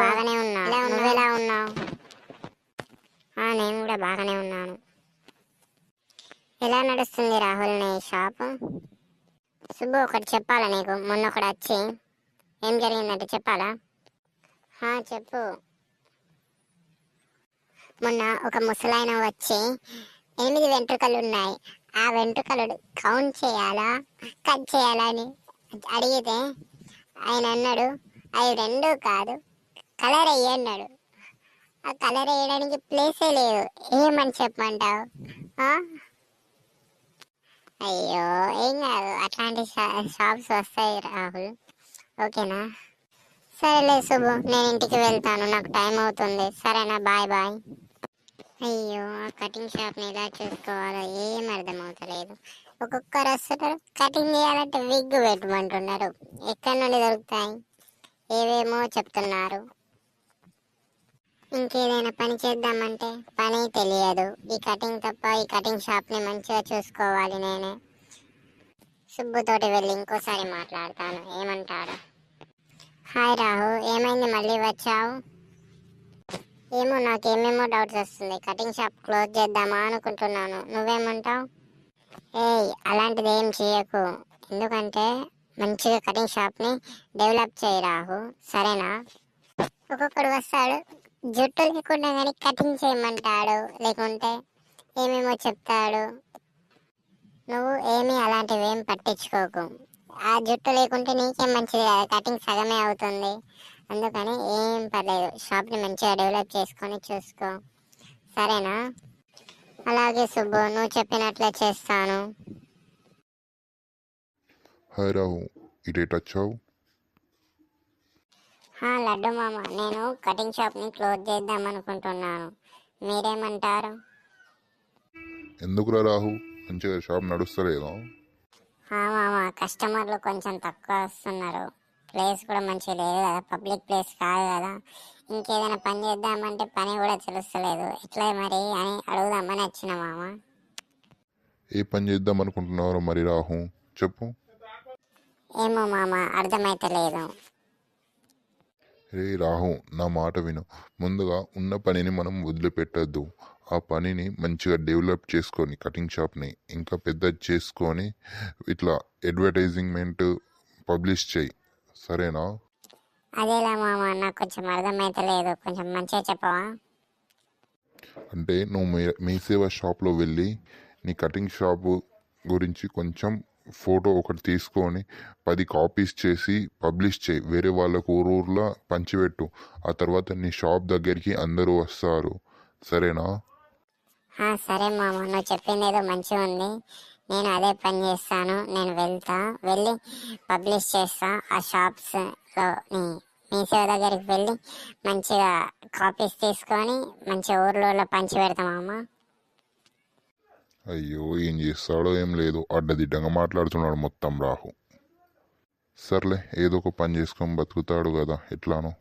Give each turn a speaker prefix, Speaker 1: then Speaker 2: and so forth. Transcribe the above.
Speaker 1: బాగానే ఉన్నా నువ్వు ఎలా ఉన్నావు. నేను కూడా బాగానే ఉన్నాను. ఎలా నడుస్తుంది రాహుల్ నీ షాప్? సుబ్బు ఒకటి చెప్పాలా నీకు? మొన్న ఒకటి వచ్చి. ఏం జరిగిందంటే చెప్పాలా? చెప్పు. మొన్న ఒక ముసలాయన వచ్చి ఎనిమిది వెంట్రుకలు ఉన్నాయి. ఆ వెంట్రుకలు కౌంట్ చేయాలా? కట్ చేయాలా అని అడిగితే ఆయన అన్నాడు అవి రెండు కాదు కలర్ అయ్యి అన్నాడు ఆ కలర్ వేయడానికి ప్లేసే లేదు. ఏమని చెప్పమంటావు? అయ్యో ఏం కాదు. అట్లాంటి షాప్స్ వస్తాయి రాహుల్. ఓకేనా? సరేలే శుభు నేను ఇంటికి వెళ్తాను. నాకు టైం అవుతుంది. సరేనా బాయ్ బాయ్. అయ్యో ఆ కటింగ్ షాప్ని ఎలా చూసుకోవాలో ఏం అర్థం అవుతలేదు ఒక్కొక్కరు వస్తున్నారు. కటింగ్ చేయాలంటే విగ్ పెట్టమంటున్నారు. ఎక్కడి నుండి దొరుకుతాయి? ఏవేమో చెప్తున్నారు. ఇంకేదైనా పని చేద్దామంటే పని తెలియదు. ఈ కటింగ్ తప్ప ఈ కటింగ్ షాప్ని మంచిగా చూసుకోవాలి నేనే. సుబ్బుతోటి వెళ్ళి ఇంకోసారి మాట్లాడతాను. ఏమంటాడు హాయ్ రాహు ఏమైంది? మళ్ళీ వచ్చావు? ఏమో నాకు ఏమేమో డౌట్స్ వస్తుంది. కటింగ్ షాప్ క్లోజ్ చేద్దామా అనుకుంటున్నాను. నువ్వేమంటావు? ఏయ్ అలాంటిది ఏం చేయకు. ఎందుకంటే మంచిగా కటింగ్ షాప్ని డెవలప్ చేయి రాహు. సరేనా? ఒక్కొక్కడు వస్తాడు. జుట్టు లేకుండా కానీ కటింగ్ చేయమంటాడు లేకుంటే ఏమేమో చెప్తాడు. నువ్వు ఏమీ అలాంటివి ఏం పట్టించుకోకు. ఆ జుట్టు లేకుంటే నీకేం మంచిది కదా కటింగ్ సగమే అవుతుంది. అందుకని ఏం పర్లేదు షాప్ని మంచిగా డెవలప్ చేసుకొని చూసుకో. సరేనా? అలాగే సుబ్బు నువ్వు చెప్పినట్లే చేస్తాను.
Speaker 2: హాయ్ రాహు ఇటేట్ వచ్చావు?
Speaker 1: లడ్డు మామ. నేను కటింగ్ షాప్ని క్లోజ్ చేద్దాం అనుకుంటున్నాను. మీరేమంటారు?
Speaker 2: ఎందుకురా రాహు? మంచిగా షాప్ నడుస్తలేదా?
Speaker 1: హా, మామ. కస్టమర్లు కొంచెం తక్కువ వస్తున్నారు. ప్లేస్ కూడా మంచిగా లేదు కదా. పబ్లిక్ ప్లేస్ కాదు కదా. ఇంకేదైనా పని చేద్దామంటే పని కూడా తెలుస్తలేదు. ఎట్లా మరి అని అడుగుదామని వచ్చిన మామ.
Speaker 2: ఏ పని చేద్దాం అనుకుంటున్నారో మరి రాహు? చెప్పు.
Speaker 1: ఏమో మామ అర్థమైతలేదు.
Speaker 2: రే రాహు నా మాట విను. ముందుగా ఉన్న పనిని మనం వదిలిపెట్టద్దు. ఆ పనిని మంచిగా డెవలప్ చేసుకొని కటింగ్ షాప్ని ఇంకా పెద్ద చేసుకొని ఇట్లా అడ్వర్టైజింగ్మెంట్ పబ్లిష్ చేయి. సరేనా?
Speaker 1: అదేలా మామ నాకు కొంచెం అర్థమైతలేదు కొంచెం మంచిగా చెప్పవా?
Speaker 2: అంటే నువ్వు మీ మీ సేవ షాప్లో వెళ్ళి నీ కటింగ్ షాపు గురించి కొంచెం ఫోటో ఒకటి తీసుకొని పది కాపీస్ చేసి పబ్లిష్ చేయి. వేరే వాళ్ళకు ఊరూర్లో పంచిపెట్టు. ఆ తర్వాత నీ షాప్ దగ్గరికి అందరూ వస్తారు. సరేనా?
Speaker 1: సరే మామ. నువ్వు చెప్పింది ఏదో మంచిగా ఉంది. నేను అదే పని చేస్తాను. నేను వెళ్తా. వెళ్ళి పబ్లిష్ చేస్తా. ఆ షాప్స్లో మీ సేవ దగ్గరికి వెళ్ళి మంచిగా కాపీస్ తీసుకొని మంచిగా ఊర్లో పంచి పెడతాం మామా.
Speaker 2: అయ్యో ఏం చేస్తాడో ఏం లేదు. అడ్డదిడ్డంగా మాట్లాడుతున్నాడు మొత్తం రాహు. సర్లే ఏదో ఒక పని చేసుకొని బతుకుతాడు కదా ఎట్లానో.